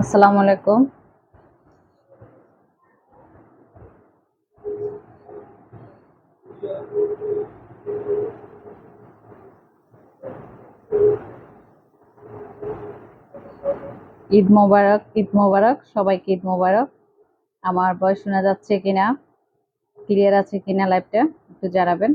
আসসালামু আলাইকুম। ঈদ মোবারক ঈদ মোবারক, সবাইকে ঈদ মোবারক। আমার ভয়েস শোনা যাচ্ছে কিনা? ক্লিয়ার আছে কিনা লাইভটা একটু জানাবেন।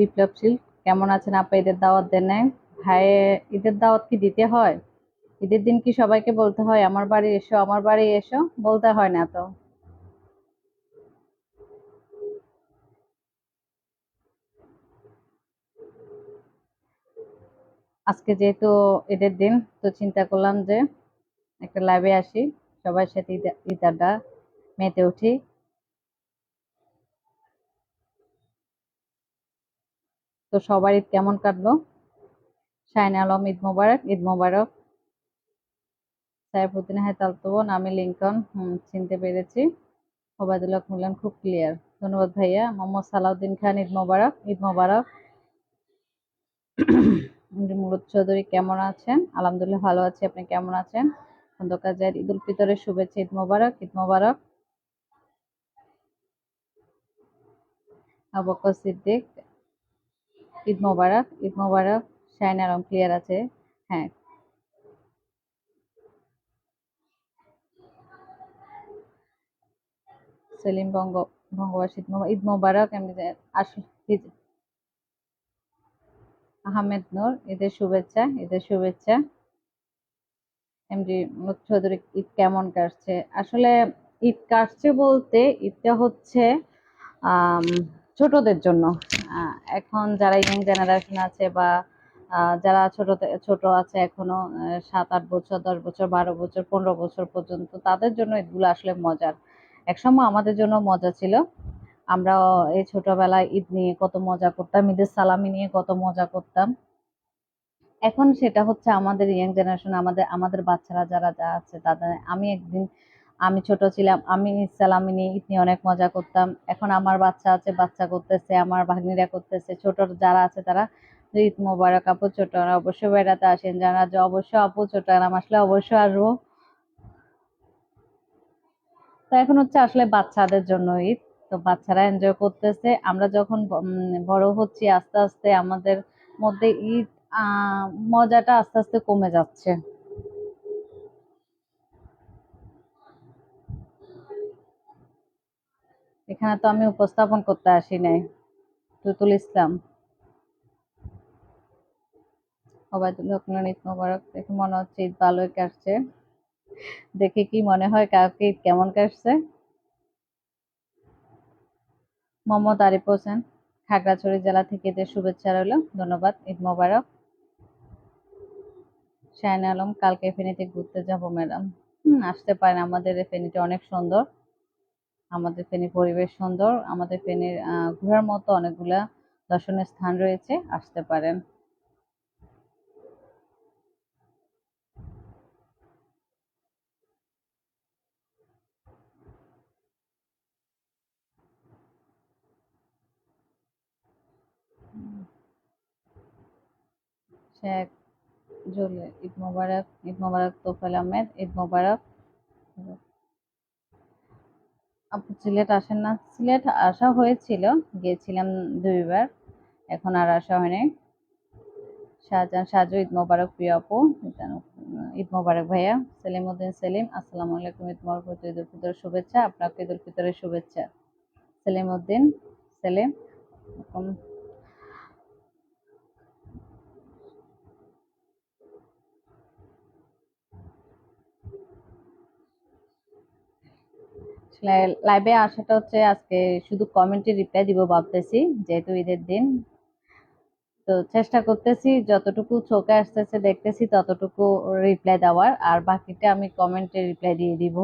বিপ্লবশীল কেমন আছেন আপা? ঈদের দাওয়াত দেন। নাই ভাই, ঈদের দাওয়াত কি দিতে হয়? ঈদের দিন কি সবাইকে বলতে হয়, আমার বাড়ি এসো, আমার বাড়ি এসো? বলতে হয় না তো। আজকে যেহেতু ঈদের দিন, তো চিন্তা করলাম যে একটা লাইভে আসি, সবার সাথে আড্ডা, মেতে উঠি। তো সবার ঈদ কেমন কাটলো? শাইন আলম, ঈদ মোবারক ঈদ মোবারক। সাইফুদ্দিন হায়তাল তো বোন আমি লিঙ্কন চিনতে পেরেছি। ওবায়দুল্লাহ মিলন খুব ক্লিয়ার ধন্যবাদ ভাইয়া। মোহাম্মদ সালাউদ্দিন খান, ঈদ মোবারক ঈদ মোবারক। মুরুদ চৌধুরী কেমন আছেন? আলহামদুলিল্লাহ ভালো আছি। আপনি কেমন আছেন? খন্দকার জাহিদ ঈদ উল ফিতরের শুভেচ্ছা, ঈদ মোবারক ঈদ মোবারক। আবু সিদ্দিক ঈদ মোবারক ঈদ মোবারক শাইন আলম ক্লিয়ার আছে হ্যাঁ। সেলিম বঙ্গ বঙ্গবাসী ঈদ মোবারক এমনি ঈদ- আহমেদ নূর ঈদের শুভেচ্ছা ঈদের শুভেচ্ছা। এমডি চৌধুরী ঈদ কেমন কাটছে? আসলে ঈদ কাটছে বলতে ঈদটা হচ্ছে আম, ছোটদের জন্য। এখন যারা ইয়ং জেনারেশন আছে বা যারা ছোট ছোট আছে এখনও সাত, আট বছর, দশ বছর, বারো বছর, পনেরো বছর পর্যন্ত তাদের জন্য ঈদগুলো আসলে মজার। একসময় আমাদের জন্য মজা ছিল। আমরা এই ছোটবেলায় ঈদ নিয়ে কত মজা করতাম, ঈদের সালামি নিয়ে কত মজা করতাম। এখন সেটা হচ্ছে আমাদের ইয়াং জেনারেশন আমাদের আমাদের বাচ্চারা যারা যা আছে তাদের, আমি একদিন আমি ছোট ছিলাম, আমি ঈদ সালামি নিয়ে ঈদ নিয়ে অনেক মজা করতাম। এখন আমার বাচ্চা আছে, বাচ্চা করতেছে, আমার ভাগ্নিরা করতেছে। ছোট যারা আছে তারা ঈদ মোবারক আপু ছোট অবশ্যই বেড়াতে আসেন। যারা যে অবশ্যই আপু ছোট নাম আসলে অবশ্যই আসব। তো এখন হচ্ছে আসলে বাচ্চাদের জন্য ঈদ। তো বাচ্চারা এনজয় করতেছে। আমরা যখন বড় হচ্ছি, আস্তে আস্তে আমাদের মধ্যে ঈদ মজাটা আস্তে আস্তে কমে যাচ্ছে। এখানে তো আমি উপস্থাপন করতে আসি নাই। তুতুল ইসলাম। ওবায়দুল হক ঈদ মোবারক, দেখে মনে হচ্ছে ঈদ ভালোই কাটছে। দেখে কি মনে হয় কাউকে ঈদ কেমন কাটছে? মোহাম্মদ আরিফ হোসেন, খাগড়াছড়ি জেলা থেকে ঈদের শুভেচ্ছা রইল। ধন্যবাদ, ঈদ মোবারক। শাহিন আলম, কালকে ফেনীতে ঘুরতে যাব, ম্যাডাম। হুম, আসতে পারেন, আমাদের ফেনীটা অনেক সুন্দর। আমাদের ফেনী পরিবেশ সুন্দর, আমাদের ফেনীর ঘোরার মতো অনেকগুলা দর্শনীয় স্থান রয়েছে, আসতে পারেন। শেখ জুলে ঈদ মোবারক ঈদ মোবারক তোফাল আহমেদ, ঈদ মোবারক। আপু সিলেট আসেন না। সিলেট আসা হয়েছিল, গিয়েছিলাম দুইবার। এখন আর আসা হয়নি। শাহজাহান, সাজু, ঈদ মোবারক প্রিয় আপু। ঈদ মোবারক ভাইয়া। সেলিম উদ্দিন সেলিম, আসসালামু আলাইকুম, ঈদ মোবারক, ঈদ ফিতরের শুভেচ্ছা। আপনাকে ঈদ ফিতরের শুভেচ্ছা। সেলিম উদ্দিন সেলিম লাইভে আসাটা হচ্ছে আজকে শুধু কমেন্টে রিপ্লাই দিব ভাবতেছি, যেহেতু ঈদের দিন। তো চেষ্টা করতেছি, যতটুকু চোখে আসতেছে, দেখতেছি, ততটুকু রিপ্লাই দেওয়ার। আর বাকিটা আমি কমেন্টে রিপ্লাই দিয়ে দিব।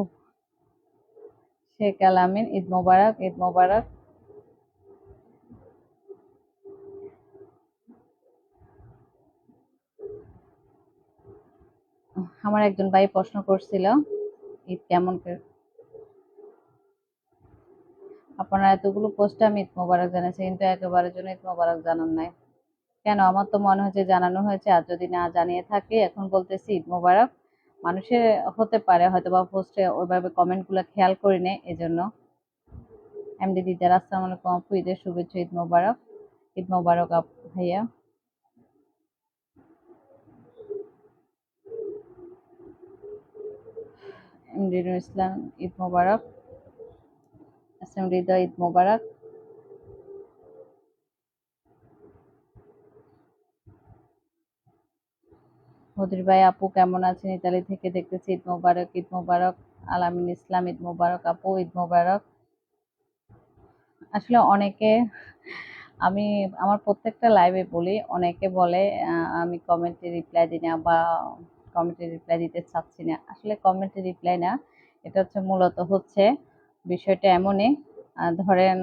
শেখ আলামিন ঈদ মোবারক ঈদ মোবারক। আমার একজন ভাই প্রশ্ন করছিল, ঈদ কেমন আপনারা এতগুলো পোস্টে আমি ঈদ মোবারক জানাচ্ছি কিন্তু একেবারের জন্য ঈদ মোবারক জানান নাই। কেন? আমার তো মনে হচ্ছে জানানো হয়েছে, আর যদি না জানিয়ে থাকি, এখন বলতেছি ঈদ মোবারক। মানুষের হতে পারে হয়তো বা পোস্টে ওইভাবে কমেন্টগুলো খেয়াল করি নেই, এজন্য। এমডি দিদার আসসালামু আলাইকুম আপু, ঈদের শুভেচ্ছা, ঈদ মোবারক। ঈদ মোবারক আপ, ভাইয়া। এমডি ইসলাম, ঈদ মোবারক। আসলাম হৃদয় ঈদ মোবারক। মধুর ভাই, আপু কেমন আছেন? ইতালি থেকে দেখতেছি ঈদ মোবারক ঈদ মোবারক। আলামিন ইসলাম, ঈদ মোবারক, আপু, ঈদ মোবারক। আসলে অনেকে, আমি, আমার প্রত্যেকটা লাইভে বলি, অনেকে বলে আমি কমেন্টে রিপ্লাই দিই না বা কমেন্টে রিপ্লাই দিতে চাচ্ছি না। আসলে কমেন্টে রিপ্লাই না, এটা হচ্ছে মূলত হচ্ছে বিষয়টা এমনই। ধরেন,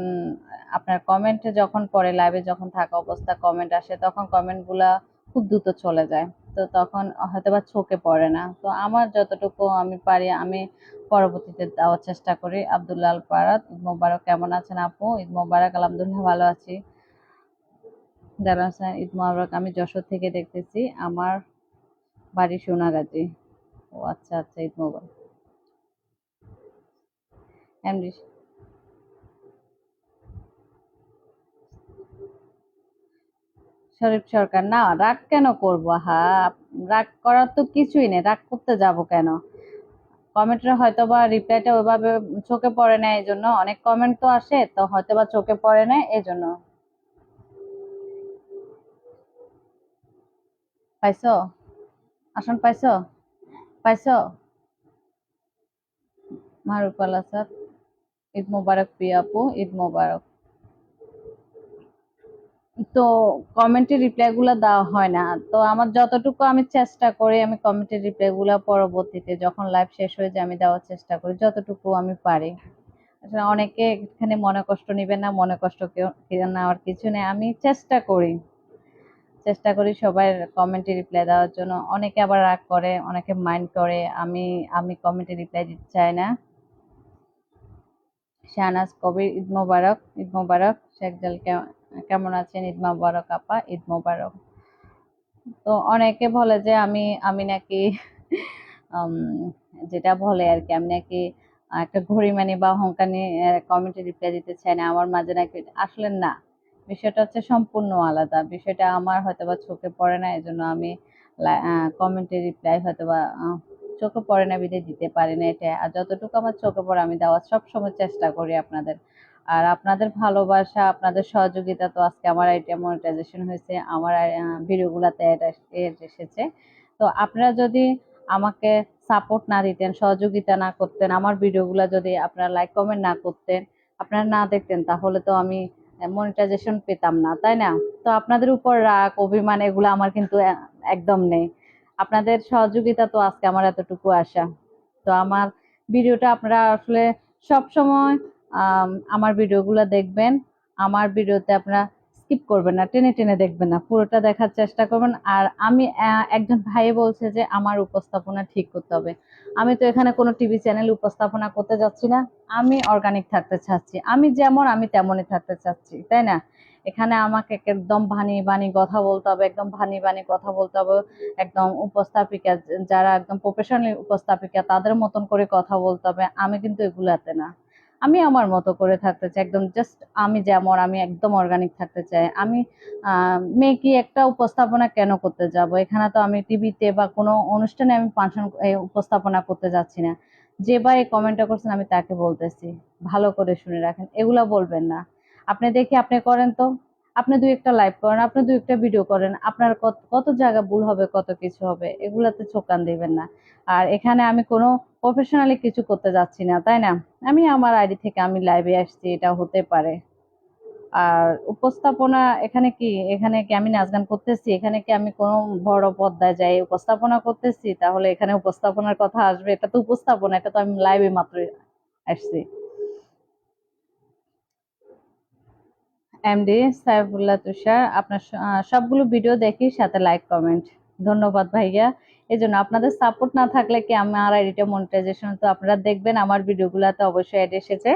আপনার কমেন্টে যখন পরে লাইভে যখন থাকা অবস্থা কমেন্ট আসে, তখন কমেন্টগুলা খুব দ্রুত চলে যায়। তো তখন হয়তো বা চোখে পড়ে না। তো আমার যতটুকু আমি পারি, আমি পরবর্তীতে দেওয়ার চেষ্টা করি। আব্দুল্লাহ পারাত ঈদ মোবারক, কেমন আছেন আপু? ঈদ মোবারক, আলহামদুলিল্লাহ ভালো আছি। স্যার ঈদ মোবারক, আমি যশোর থেকে দেখতেছি। আমার বাড়ি সোনাগাজী। ও আচ্ছা আচ্ছা ঈদ মোবারক। এমডি। শরীফ সরকার, না, রাগ কেন করব? হা রাগ করার তো কিছুই নেই, রাগ করতে যাব কেন? কমেন্টের হয়তো বা রিপ্লাইটা ওইভাবে চোখে পড়ে না এই জন্য অনেক কমেন্ট তো আসে, তো হয়তো বা চোখে পড়ে না এই জন্য পাইছো? আসন পাইছো? পাইছো? মারুফাল আসাদ ঈদ মোবারক প্রিয়া আপু, ঈদ মোবারক। তো কমেন্টের রিপ্লাই গুলো দেওয়া হয় না। তো আমার যতটুকু আমি চেষ্টা করি, আমি কমেন্টের রিপ্লাই গুলো পরবর্তীতে যখন লাইভ শেষ হয়ে যায়, আমি দেওয়ার চেষ্টা করি, যতটুকু আমি পারি। আসলে অনেকে এখানে মনে কষ্ট নিবে না, মনে কষ্ট নেওয়ার কিছু নেই। আমি চেষ্টা করি। চেষ্টা করি সবাই কমেন্টে রিপ্লাই দেওয়ার জন্য। অনেকে আবার রাগ করে, অনেকে মাইন্ড করে, আমি আমি কমেন্টে রিপ্লাই দিতে চাই না। শাহনাজ কবির, ঈদ মোবারক ঈদ মোবারক, শেখ জাল কে- কেমন আছেন? ঈদ মোবারক আপা, ঈদ মোবারক। তো অনেকে বলে যে আমি আমি নাকি যেটা বলে আর কি, আমি নাকি একটা ঘড়ি মানে বা অহংকার নিয়ে কমেন্টে রিপ্লাই দিতে চাই না। আমার মাঝে নাকি আসলে না। বিষয়টা হচ্ছে সম্পূর্ণ আলাদা। বিষয়টা আমার হয়তো বা চোখে পড়ে না, এজন্য আমি কমেন্টে রিপ্লাই হয়তো বা চোখে পড়ে না বিধে দিতে পারি না এটা আর যতটুকু আমার চোখে পড়ে, আমি দেওয়ার সবসময় চেষ্টা করি আপনাদের। আর আপনাদের ভালোবাসা, আপনাদের সহযোগিতা তো আজকে আমার এটা মনিটাইজেশন হয়েছে, আমার ভিডিওগুলোতে এটা এসেছে। তো আপনারা যদি আমাকে সাপোর্ট না দিতেন, সহযোগিতা না করতেন, আমার ভিডিওগুলো যদি আপনারা লাইক কমেন্ট না করতেন, আপনারা না দেখতেন, তাহলে তো আমি মনিটাইজেশন পেতাম না, তাই না? তো আপনাদের উপর রাগ, অভিমান, এগুলো আমার কিন্তু একদম নেই। আপনাদের সহযোগিতা তো আজকে আমার এতটুকু আশা। তো আমার ভিডিওটা আপনারা আসলে সব সময় আমার ভিডিওগুলো দেখবেন। আমার ভিডিওতে আপনারা স্কিপ করবেন না, টেনে টেনে দেখবেন না, পুরোটা দেখার চেষ্টা করবেন। আর আমি একজন ভাই বলছে যে আমার উপস্থাপনা ঠিক করতে হবে। আমি তো এখানে কোনো টিভি চ্যানেল উপস্থাপনা করতে যাচ্ছি না। আমি অর্গানিক থাকতে চাচ্ছি। আমি যেমন, আমি তেমনই থাকতে চাচ্ছি, তাই না? এখানে আমাকে একদম ভানি বানি কথা বলতে হবে, একদম ভানি বানি কথা বলতে হবে, একদম উপস্থাপিকা, যারা একদম প্রফেশনাল উপস্থাপিকা, তাদের মতন করে কথা বলতে হবে। আমি কিন্তু এগুলাতে না। আমি আমার মতো করে থাকতে চাই, একদম জাস্ট আমি যেমন, আমি একদম অর্গানিক থাকতে চাই। আমি মেয়ে কি একটা উপস্থাপনা কেন করতে যাব? এখানে তো আমি টিভিতে বা কোনো অনুষ্ঠানে আমি ফাংশন উপস্থাপনা করতে যাচ্ছি না। যে বা ভাই কমেন্টটা করছেন, আমি তাকে বলতেছি। ভালো করে শুনে রাখেন। এগুলা বলবেন না। আপনি দেখি আপনি করেন তো। আপনি দুই একটা লাইভ করেন, আপনি দুই একটা ভিডিও করেন, আপনার কত কত জায়গা ভুল হবে, কত কিছু হবে, এগুলাতে চোখ কান দিবেন না। আর এখানে আমি কোনো প্রফেশনালি কিছু করতে যাচ্ছি না, তাই না? আমি আমার আইডি থেকে আমি লাইভে আসছি, এটা হতে পারে। আর উপস্থাপনা এখানে কি? এখানে কি আমি নাচ গান করতেছি? এখানে কি আমি কোনো বড় পদ্মায় যাই উপস্থাপনা করতেছি? তাহলে এখানে উপস্থাপনার কথা আসবে, এটা তো উপস্থাপনা, এটা তো আমি লাইভে মাত্র আসছি। এমডি সাইফুল্লাহ তুষার। আপনার সবগুলো ভিডিও দেখি, সাথে লাইক কমেন্ট ধন্যবাদ ভাইয়া। এই জন্য আপনাদের সাপোর্ট না থাকলে কি আমার আইডিটা মনিটাইজেশন তো আপনারা দেখবেন, আমার ভিডিওগুলোতে অবশ্যই অ্যাড এসেছে,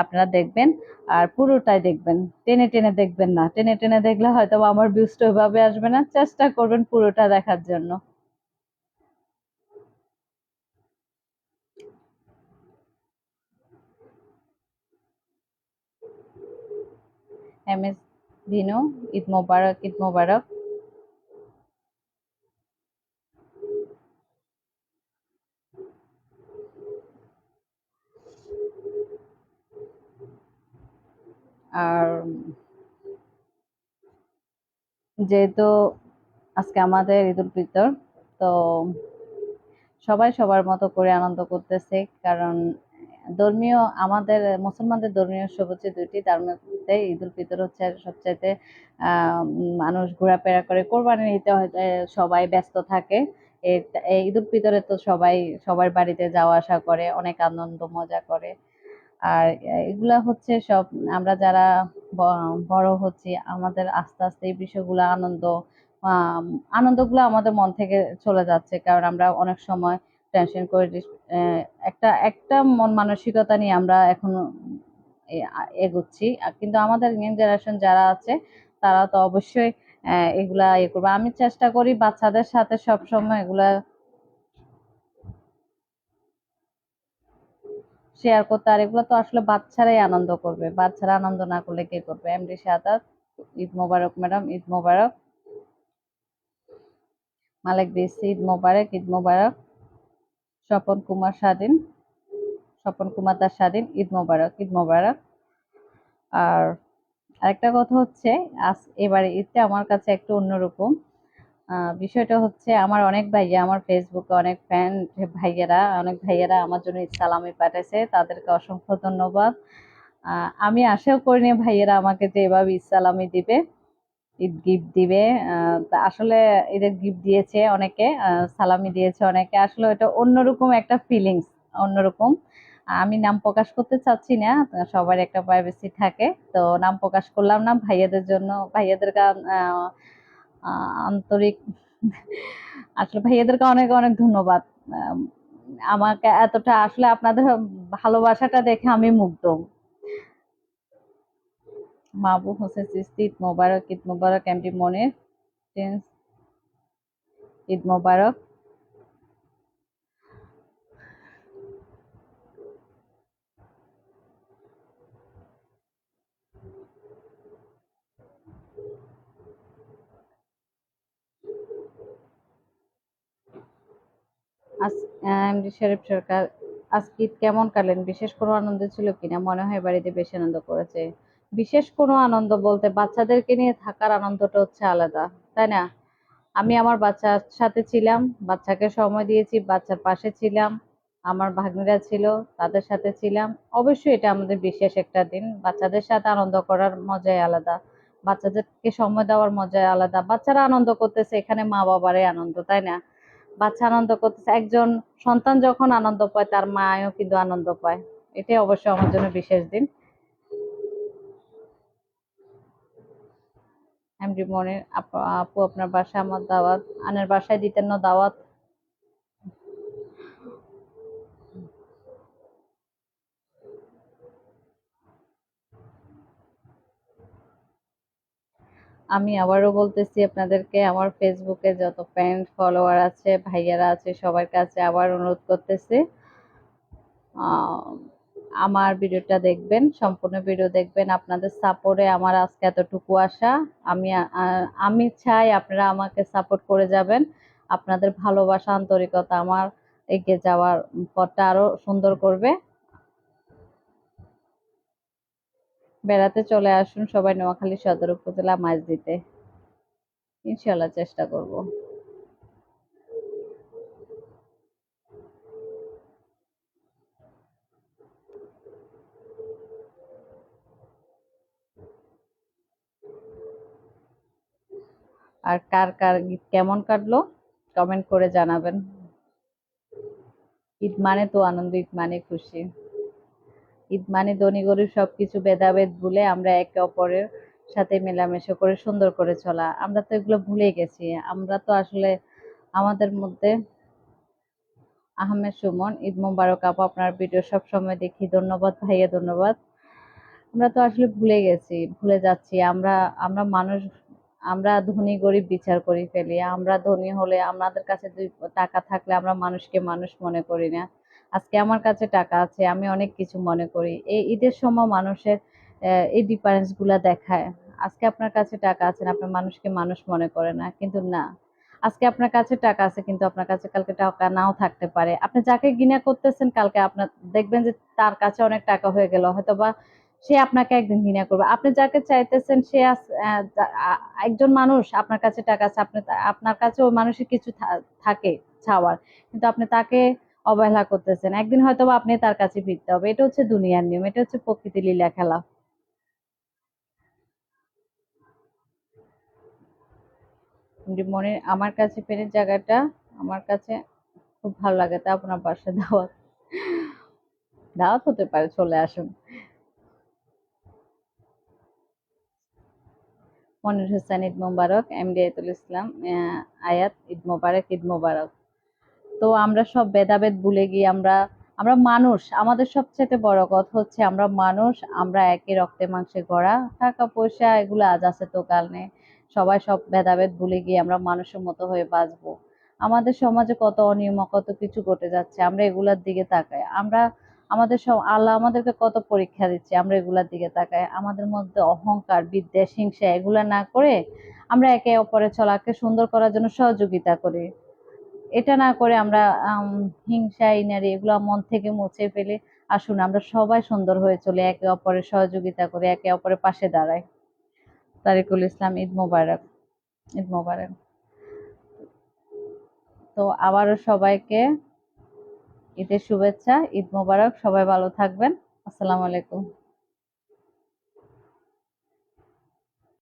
আপনারা দেখবেন। আর পুরোটাই দেখবেন, টেনে টেনে দেখবেন না। টেনে টেনে দেখলে হয়তো আমার ভিউজটা ওইভাবে আসবে না, চেষ্টা করবেন পুরোটা দেখার জন্য। M S Dinu, Eid Mubarak Eid Mubarak. আর যেহেতু আজকে আমাদের ঈদ উল ফিতর, তো সবাই সবার মতো করে আনন্দ করতেছে, কারণ ধর্মীয়, আমাদের, মুসলমানদের ধর্মীয় উৎসব হচ্ছে দুইটি, তার মধ্যে ঈদ উল ফিতর হচ্ছে সবচাইতে মানুষ ঘোরাফেরা করে। কোরবানি নিতে হয়তো সবাই ব্যস্ত থাকে। এই ঈদ উল ফিতরে তো সবাই, সবার বাড়িতে যাওয়া আসা করে, অনেক আনন্দ, মজা করে। আর এগুলা হচ্ছে সব, আমরা যারা বড় হচ্ছি, আমাদের আস্তে আস্তে এই বিষয়গুলো আনন্দ আনন্দগুলো আমাদের মন থেকে চলে যাচ্ছে। কারণ আমরা অনেক সময় টেনশন করে একটা একটা মন মানসিকতা নিয়ে আমরা এখন এগোচ্ছি। কিন্তু আমাদের ইয়াং জেনারেশন যারা আছে, তারা তো অবশ্যই এগুলা ইয়ে করবে। আমি চেষ্টা করি বাচ্চাদের সাথে সবসময় এগুলা শেয়ার করতে। আর এগুলো তো আসলে বাচ্চারাই আনন্দ করবে। বাচ্চারা আনন্দ না করলে কে করবে? MD Sadat Eid Mubarak, madam, Eid Mubarak. Malik BC Eid Mubarak Eid Mubarak. Swapan Kumar Swadhin, Swapan Kumar Das স্বাধীন, ঈদ মোবারক ঈদ মোবারক। আর আরেকটা কথা হচ্ছে, আজ এবারে ঈদটা আমার কাছে একটু অন্যরকম। বিষয়টা হচ্ছে, আমার অনেক ভাইয়া, আমার ফেসবুকে অনেক ফ্যান ভাইয়েরা, অনেক ভাইয়েরা আমার জন্য ঈদ সালামি পাঠাইছে, তাদেরকে অসংখ্য ধন্যবাদ। আমি আশাও করিনি ভাইয়েরা আমাকে যে এভাবে ইসালামি দিবে। ঈদ গিফট দিবে। আসলে ঈদের গিফট দিয়েছে অনেকে সালামি দিয়েছে অনেকে। আসলে এটা অন্যরকম একটা ফিলিংস অন্যরকম। আমি নাম প্রকাশ করতে চাচ্ছি না সবার একটা প্রাইভেসি থাকে। তো নাম প্রকাশ করলাম না, ভাইয়াদের জন্য, ভাইয়াদের আন্তরিক আসলে ভাইয়াদেরকে অনেক অনেক ধন্যবাদ। আমাকে এতটা, আসলে আপনাদের ভালোবাসাটা দেখে আমি মুগ্ধ। মাহবুব হোসেন সিস্তি ঈদ মোবারক ঈদ মোবারক, এমডি মনির ঈদ মোবারক। এমডি শরীফ সরকার আজকে কেমন কালেন বিশেষ কোনো আনন্দ ছিল কিনা? মনে হয় বাড়িতে বেশি আনন্দ করেছে। বিশেষ কোনো আনন্দ বলতে বাচ্চাদেরকে নিয়ে থাকার আনন্দটা হচ্ছে আলাদা, তাই না? আমি আমার বাচ্চার সাথে ছিলাম, বাচ্চাকে সময় দিয়েছি, বাচ্চার পাশে ছিলাম, আমার ভাগ্নিরা ছিল, তাদের সাথে ছিলাম। অবশ্যই এটা আমাদের বিশেষ একটা দিন। বাচ্চাদের সাথে আনন্দ করার মজাই আলাদা, বাচ্চাদেরকে সময় দেওয়ার মজাই আলাদা। বাচ্চারা আনন্দ করতেছে, এখানে মা বাবারই আনন্দ, তাই না? বাচ্চা আনন্দ করতেছে, একজন সন্তান যখন আনন্দ পায়, তার মায়ও কিন্তু আনন্দ পায়। এটাই অবশ্যই আমার জন্য বিশেষ দিন। এমডি মনির, আপু আপনার বাসায়, আমার দাওয়াত, আনের বাসায় দিতেন না দাওয়াত। আমি আবারও বলতেছি আপনাদেরকে, আমার ফেসবুকে যত ফ্রেন্ড ফলোয়ার আছে, ভাইয়ারা আছে, সবার কাছে আবার অনুরোধ করতেছি। আমার ভিডিওটা দেখবেন, সম্পূর্ণ ভিডিও দেখবেন। আপনাদের সাপোর্টে আমার আজকে এতটুকু আসা আমি আমি চাই আপনারা আমাকে সাপোর্ট করে যাবেন। আপনাদের ভালোবাসা, আন্তরিকতা আমার এগিয়ে যাওয়ার পথটা আরও সুন্দর করবে। বেড়াতে চলে আসুন সবাই নোয়াখালী সদর উপজেলা মাছ দিতে ইনশাল্লাহ চেষ্টা করব। আর কার কার ঈদ কেমন কাটলো কমেন্ট করে জানাবেন। ঈদ মানে তো আনন্দ, ঈদ মানে খুশি। ঈদ মানে ধনী গরিব সবকিছু ভেদাভেদ ভুলে আমরা একে অপরের সাথে মেলামেশা করে সুন্দর করে চলা। আমরা তো এগুলো ভুলে গেছি। আমরা তো আসলে আমাদের মধ্যে আহমেদ সুমন, ঈদ মোবারক আপু আপনার ভিডিও সব সময় দেখি। ধন্যবাদ ভাইয়া, ধন্যবাদ। আমরা তো আসলে ভুলে গেছি, ভুলে যাচ্ছি। আমরা আমরা মানুষ আমরা ধনী, গরিব বিচার করি ফেলি। আমরা ধনী হলে আমাদের কাছে টাকা থাকলে আমরা মানুষকে মানুষ মনে করি না। আজকে আমার কাছে টাকা আছে, আমি অনেক কিছু মনে করি। এই ঈদের সময় মানুষের এই ডিফারেন্সগুলা দেখায়। আজকে আপনার কাছে টাকা আছে আপনার মানুষকে মানুষ মনে করে না, কিন্তু না। আজকে আপনার কাছে টাকা আছে, কিন্তু আপনার কাছে কালকে টাকা নাও থাকতে পারে। আপনি যাকে ঘৃণা করতেছেন, কালকে আপনার, দেখবেন যে তার কাছে অনেক টাকা হয়ে গেল। হয়তো বা সে আপনাকে একদিন ঘৃণা করবে। আপনি যাকে চাইতেছেন, সে একজন মানুষ আপনার কাছে টাকা আছে, আপনি আপনার কাছে ওই মানুষের কিছু থাকে চাওয়ার। কিন্তু আপনি তাকে অবহেলা করতেছেন। একদিন হয়তো আপনি তার কাছে ফিরতে হবে। এটা হচ্ছে দুনিয়ার নিয়ম। এটা হচ্ছে প্রকৃতি লীলা খেলা। মনে, আমার কাছে পেনের জায়গাটা আমার কাছে খুব ভালো লাগে। তা আপনার পাশে দাওয়াত। দাওয়াত হতে পারে, চলে আসুন। মনির হোসেন ঈদ মোবারক এমডি আয়াতুল ইসলাম আয়াত ঈদ মোবারক ঈদ মোবারক। তো আমরা সব ভেদাভেদ ভুলে গিয়ে আমরা আমরা মানুষ, আমাদের সবচেয়ে বড় কথা হচ্ছে আমরা মানুষ, আমরা একই রক্তে মাংসে গড়া, টাকা, পয়সা, এগুলো আজ আছে তো কাল নেই। সবাই সব ভেদাভেদ ভুলে গিয়ে আমরা মানুষের মতো হয়ে বাঁচবো। আমাদের সমাজে কত অনিয়ম, কত কিছু ঘটে যাচ্ছে, আমরা এগুলার দিকে তাকাই। আমরা আমাদের সব আল্লাহ আমাদেরকে কত পরীক্ষা দিচ্ছে, আমরা এগুলার দিকে তাকাই। আমাদের মধ্যে অহংকার, বিদ্বেষ, হিংসা, এগুলা না করে আমরা একে অপরের চলাকে সুন্দর করার জন্য সহযোগিতা করি। এটা না করে আমরা হিংসা, ইনারি এগুলো মন থেকে মুছে ফেলে। আসুন, আমরা সবাই সুন্দর হয়ে চলে, একে অপরের সহযোগিতা করে, একে অপরের পাশে দাঁড়াই। তারিকুল ইসলাম, ঈদ মোবারক ঈদ মোবারক। তো আবারও সবাইকে ঈদের শুভেচ্ছা ঈদ মোবারক সবাই ভালো থাকবেন। আসসালামু আলাইকুম।